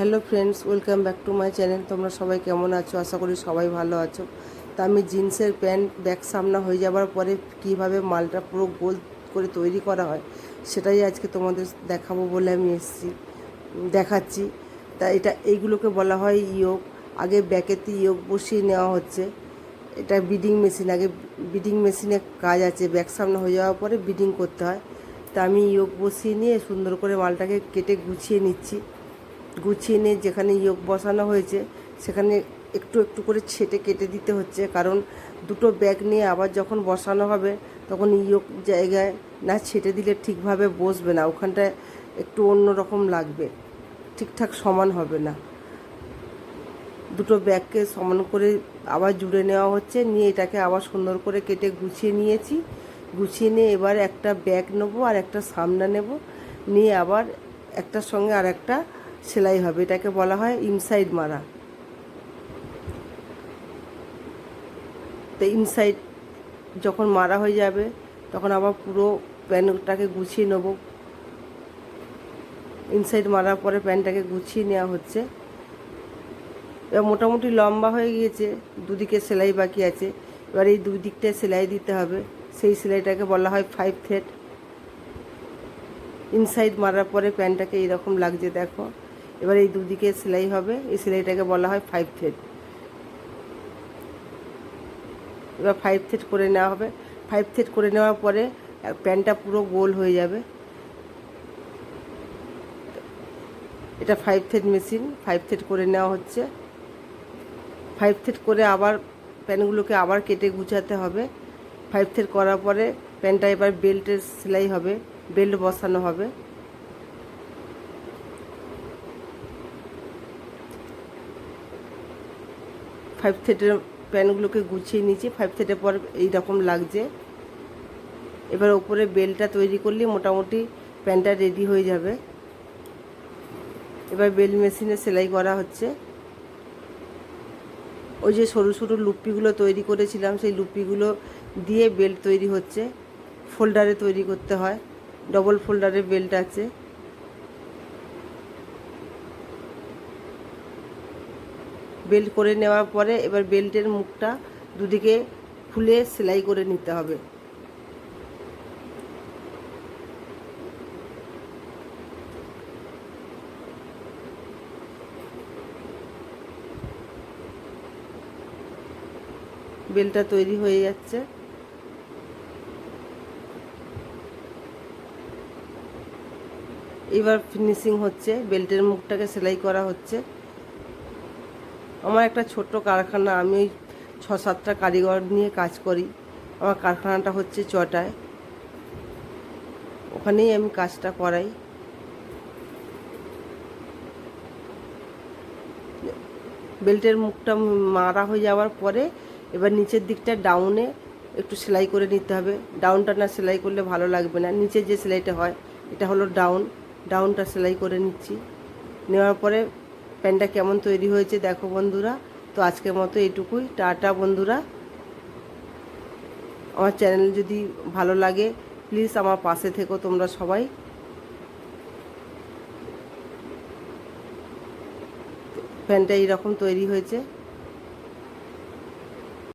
Hello friends, welcome back to my channel. তোমরা সবাই কেমন আছো? আশা করি সবাই ভালো আছো। তা আমি জিন্সের প্যান্ট ব্যাক সামনা হয়ে যাওয়ার পরে কীভাবে মালটা পুরো গোল করে তৈরি করা হয়, সেটাই আজকে তোমাদের দেখাবো বলে আমি এসেছি, দেখাচ্ছি। তা এটা, এইগুলোকে বলা হয় ইয়োগ। আগে ব্যাকেতে ইয়োগ বসিয়ে নেওয়া হচ্ছে। এটা বিডিং মেশিন। আগে বিডিং মেশিনে কাজ আছে। ব্যাক সামনে হয়ে যাওয়ার পরে বিডিং করতে হয়। তা আমি ইয়োগ বসিয়ে নিয়ে সুন্দর করে মালটাকে কেটে গুছিয়ে নিচ্ছি। গুছিয়ে নিয়ে যেখানে ইয়োগ বসানো হয়েছে, সেখানে একটু একটু করে ছেটে কেটে দিতে হচ্ছে। কারণ দুটো ব্যাগ নিয়ে আবার যখন বসানো হবে, তখন ইয়োগ জায়গায় না ছেটে দিলে ঠিকভাবে বসবে না। ওখানটায় একটু অন্য রকম লাগবে। ঠিকঠাক সমান হবে না। দুটো ব্যাগকে সমান করে আবার জুড়ে নেওয়া হচ্ছে। নিয়ে এটাকে আবার সুন্দর করে কেটে গুছিয়ে নিয়েছি। গুছিয়ে নিয়ে এবার একটা ব্যাগ নেব আর একটা সামনা নেব। নিয়ে আবার একটার সঙ্গে আর একটা সেলাই হবে, এটাকে বলা হয় ইনসাইড মারা। তো ইনসাইড যখন মারা হয়ে যাবে, তখন আবার পুরো প্যান্টটাকে গুছিয়ে নেব। ইনসাইড মারার পরে প্যান্টটাকে গুছিয়ে নেওয়া হচ্ছে। এবার মোটামুটি লম্বা হয়ে গিয়েছে, দুদিকে সেলাই বাকি আছে। এবার এই দুই দিকটায় সেলাই দিতে হবে। সেই সেলাইটাকে বলা হয় ফাইভ থ্রেড ইনসাইড মারার পরে প্যান্টটাকে এইরকম লাগছে, দেখো। এবার এই দুদিকে সেলাই হবে। এই সেলাইটাকে বলা হয় ফাইভ থ্রেড এবার ফাইভ থ্রেড করে নেওয়া হবে। ফাইভ থ্রেড করে নেওয়ার পরে প্যান্টটা পুরো গোল হয়ে যাবে। এটা five thread machine five thread করে নেওয়া হচ্ছে। ফাইভ থ্রেড করে আবার প্যান্টগুলোকে আবার কেটে গুছাতে হবে। ফাইভ থ্রেড করার পরে প্যান্টটা এবার বেল্টের সেলাই হবে। বেল্ট বসানো হবে। ফাইভ থ্রেডের প্যান্টগুলোকে গুছিয়ে নিয়েছি। ফাইভ থ্রেডের পর এইরকম লাগছে। এবার ওপরে বেলটা তৈরি করলে মোটামুটি প্যান্টটা রেডি হয়ে যাবে। এবার বেল মেশিনে সেলাই করা হচ্ছে। ওই যে সরু সরু লুপিগুলো তৈরি করেছিলাম, সেই লুপিগুলো দিয়ে বেল্ট তৈরি হচ্ছে। ফোল্ডারে তৈরি করতে হয়। ডবল ফোল্ডারে বেল্ট আছে। বেল্ট করে নেওয়ার পরে এবার বেল্টের মুখটা দুদিকে খুলে সেলাই করে নিতে হবে। বেলটা তৈরি হয়ে যাচ্ছে। এবার ফিনিশিং হচ্ছে, বেল্টের মুখটাকে সেলাই করা হচ্ছে। আমার একটা ছোট্ট কারখানা, আমি ওই ছ সাতটা কারিগর নিয়ে কাজ করি। আমার কারখানাটা হচ্ছে চটায় ওখানেই আমি কাজটা করাই। বেল্টের মুখটা মারা হয়ে যাওয়ার পরে এবার নিচের দিকটা ডাউনে একটু সেলাই করে নিতে হবে। ডাউনটা না সেলাই করলে ভালো লাগবে না। নিচে যে সেলাইটা হয়, এটা হলো ডাউন। ডাউনটা সেলাই করে নিচ্ছি। নেওয়ার পরে প্যান্টটা কেমন তৈরি হয়েছে দেখো বন্ধুরা। তো আজকের মতো এটুকুই টাটা বন্ধুরা। আমার চ্যানেল যদি ভালো লাগে প্লিজ আমার পাশে থেকো তোমরা সবাই। প্যান্টটা এইরকম তৈরি হয়েছে।